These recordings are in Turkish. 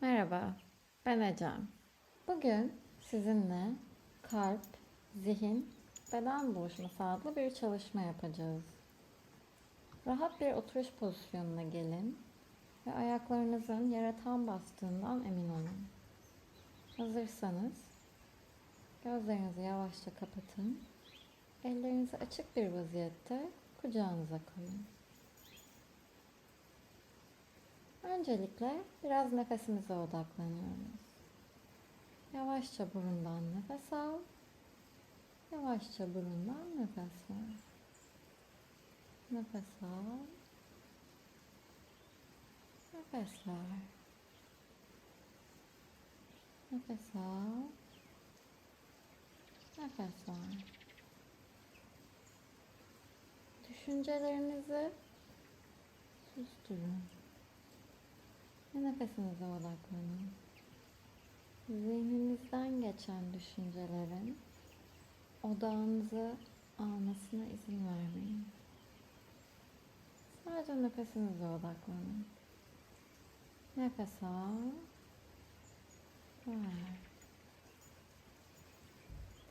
Merhaba, ben Ecem. Bugün sizinle kalp, zihin, beden buluşması adlı bir çalışma yapacağız. Rahat bir oturuş pozisyonuna gelin ve ayaklarınızın yere tam bastığından emin olun. Hazırsanız gözlerinizi yavaşça kapatın. Ellerinizi açık bir vaziyette kucağınıza koyun. Öncelikle biraz nefesimize odaklanıyoruz. Yavaşça burundan nefes al. Yavaşça burundan nefes ver. Nefes al. Nefes ver. Nefes al. Nefes ver. Düşüncelerinizi susturun. Ve nefesinize odaklanın. Zihninizden geçen düşüncelerin odağınızı almasına izin vermeyin. Sadece nefesinize odaklanın. Nefes al. Ver.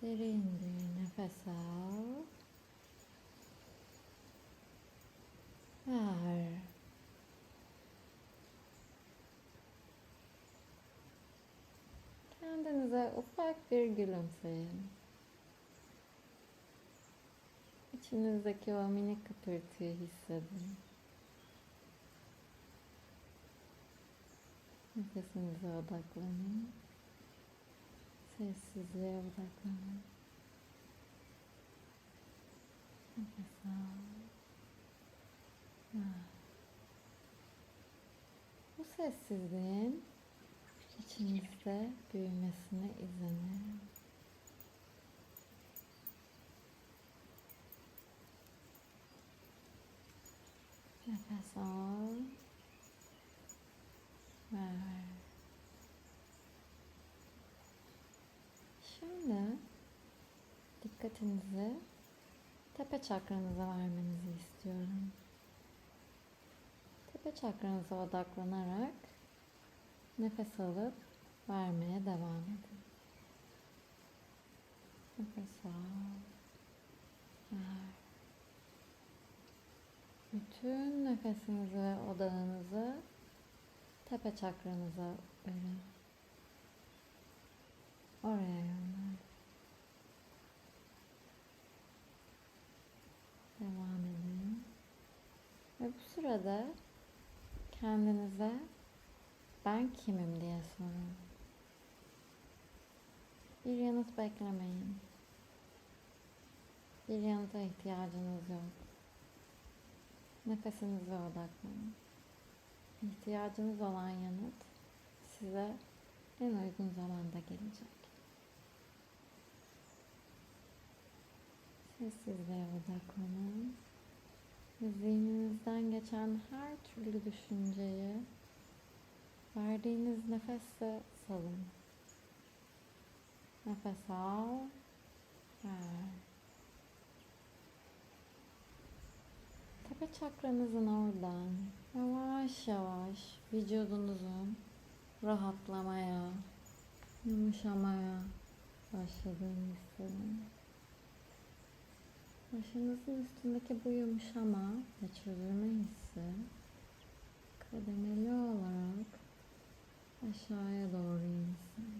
Derin bir nefes al. Ver. Kendinize ufak bir gülümseyin. İçinizdeki o minik kıpırtıyı hissedin. Nefesinize odaklanın. Sessizliğe odaklanın. Nefes al. Ver. Bu sessizliğin içinizde büyümesine izin verin. Nefes al. Ver. Şimdi dikkatinizi tepe çakranıza vermenizi istiyorum. Tepe çakranıza odaklanarak Nefes alıp vermeye devam edin. Nefes al. Ver. Bütün nefesinizi ve odağınızı tepe çakranıza verin. Oraya yönlendirin. Devam edin. Ve bu sırada kendinize ben kimim diye sorun. Bir yanıt beklemeyin. Bir yanıta ihtiyacınız yok. Nefesinize odaklanın. İhtiyacınız olan yanıt size en uygun zamanda gelecek. Sessizliğe odaklanın. Zihninizden geçen her türlü düşünceyi Verdiğiniz nefesle salın. Nefes al. Ver. Tepe çakranızın oradan yavaş yavaş vücudunuzun rahatlamaya, yumuşamaya başladığını hissedin. Başınızın üstündeki bu yumuşama ve çözülme hissi kademeli olarak aşağıya doğru insin.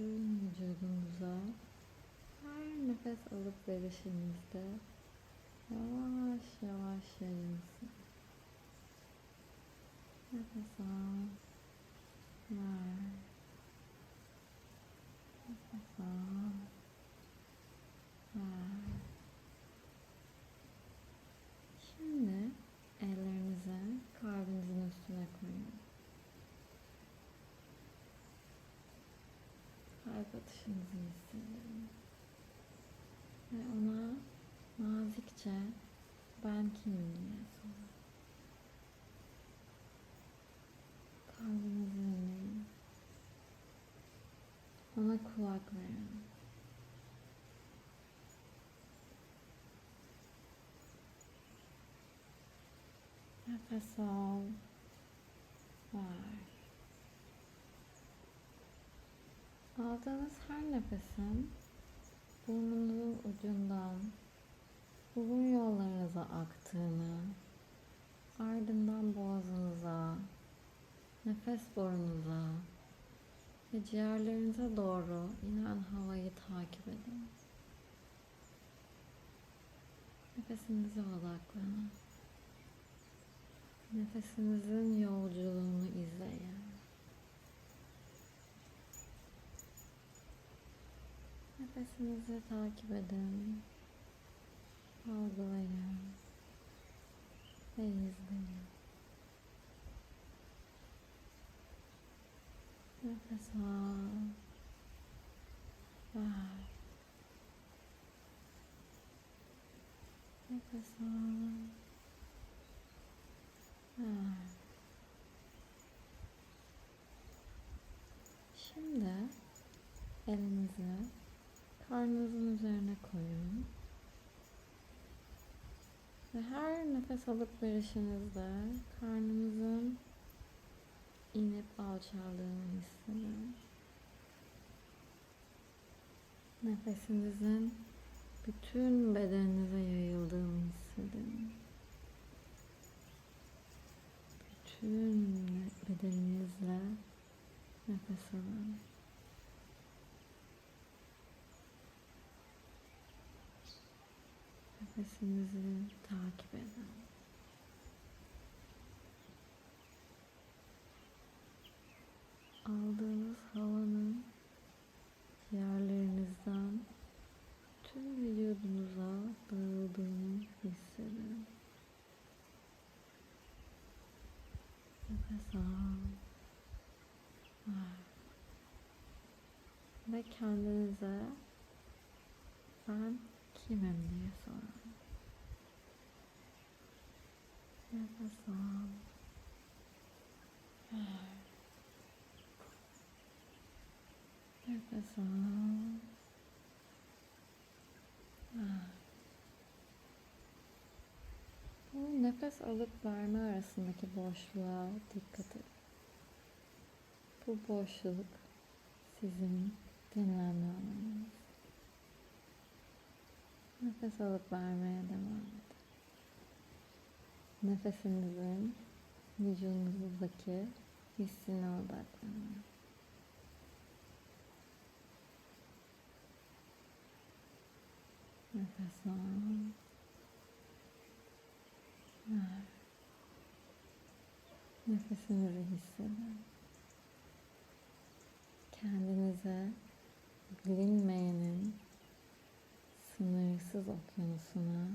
Bütün vücudunuza her nefes alıp verişinizde yavaş yavaş yayılsın. Nefes al. Ver. düşündükçe ben kimim diye. Kalbinizi dinleyin. Ona kulak verin. Nefes al. Var. Aldığınız her nefesin burnunuzun ucundan burun yollarınıza aktığını, ardından boğazınıza, nefes borunuza ve ciğerlerinize doğru inen havayı takip edin. Nefesinize odaklanın. Nefesinizin yolculuğunu izleyin. Nefesinizi takip edin. Algılayın. Ve izleyin. Nefes al. Ver. Nefes al. Ver. Şimdi elinizi karnınızın üzerine koyun. Ve her nefes alıp verişinizde karnınızın inip alçaldığını hissedin. Nefesinizin bütün bedeninize yayıldığını hissedin. Bütün bedeninizle nefes alın. Nefesinizi takip edin. Aldığınız havanın ciğerlerinizden tüm vücudunuza dağıldığını hissedin. Nefes al. Ve kendinize ben kimim diye sorun. Nefes al. Ver. Nefes al. Ver. Bu nefes alıp verme arasındaki boşluğa dikkat edin. Bu boşluk sizin dinlenme alanınız. Nefes alıp vermeye devam edin. Nefesinizin vücudunuzdaki hissine odaklanın. Nefes al. Nefesinizi hissedin. Kendinize bilinmeyenin sınırsız okyanusuna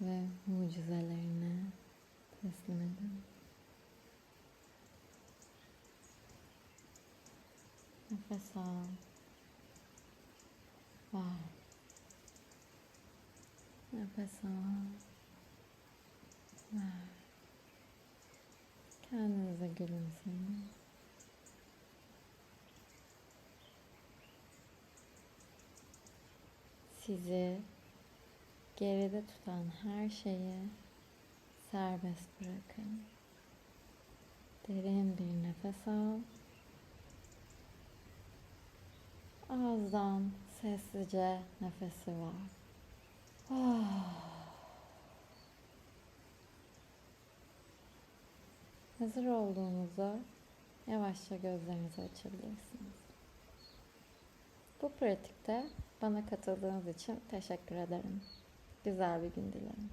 ve mucizelerine teslim edin. Nefes al. Ver. Nefes al. Ver. Kendinize gülümseyin. Sizi geride tutan her şeyi serbest bırakın. Derin bir nefes al. Ağızdan sessizce nefesi ver. Ah. Hazır olduğunuzda yavaşça gözlerinizi açabilirsiniz. Bu pratikte bana katıldığınız için teşekkür ederim. Güzel bir gün dilerim.